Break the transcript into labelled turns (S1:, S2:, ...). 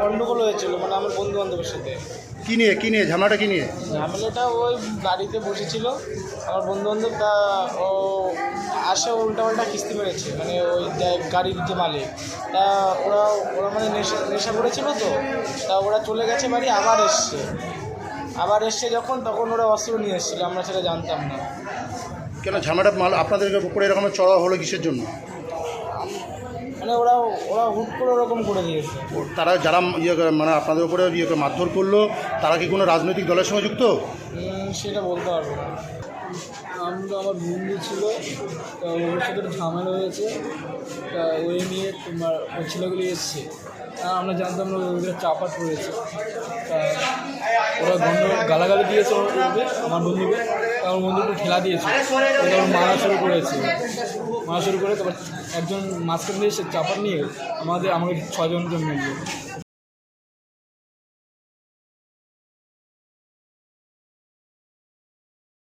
S1: গন্ডগোল হয়েছিল মানে আমার বন্ধু বান্ধবের সাথে।
S2: কি নিয়ে কি নিয়ে ঝামেলাটা কি নিয়ে?
S1: ঝামেলাটা ওই গাড়িতে বসেছিল। আমার বন্ধু বান্ধব তা ও আসে উল্টাপাল্টা কিস্তি মেরেছে মানে ওই গাড়ির যে মালিক। তা ওরা ওরা মানে নেশা নেশা করেছিল তো তা ওরা চলে গেছে বাড়ি আবার এসছে। আবার এসছে যখন তখন ওরা অস্ত্র নিয়ে এসেছিল আমরা সেটা জানতাম না।
S2: কেন ঝামেলাটা মাল আপনাদের উপরে এরকম চড়া হলো কিসের জন্য?
S1: মানে ওরা ওরা হুট করে ওরকম করে দিয়েছে।
S2: তারা যারা ইয়ে মানে আপনাদের উপরে ইয়ে মারধর করল তারা কি কোনো রাজনৈতিক দলের সঙ্গে যুক্ত?
S1: সেটা বলতে পারব না।
S3: আমরা আমার বন্ধু ছিল তা ওর সাথে ঝামেলা হয়েছে তা ওই নিয়ে তোমার ওই ছেলেগুলি এসছে। তা আমরা জানতাম না ওদের চাপাট রয়েছে তা ওরা গালাগালি দিয়েছে ওদের আমার বন্ধুকে। আমার বন্ধুকে ঠেলা দিয়েছে। তারপর মারা শুরু করেছে। মারা শুরু করে তারপর একজন মাঝখান নিয়ে সে চাপার নিয়ে আমাদের আমাকে ছজনকে মিলল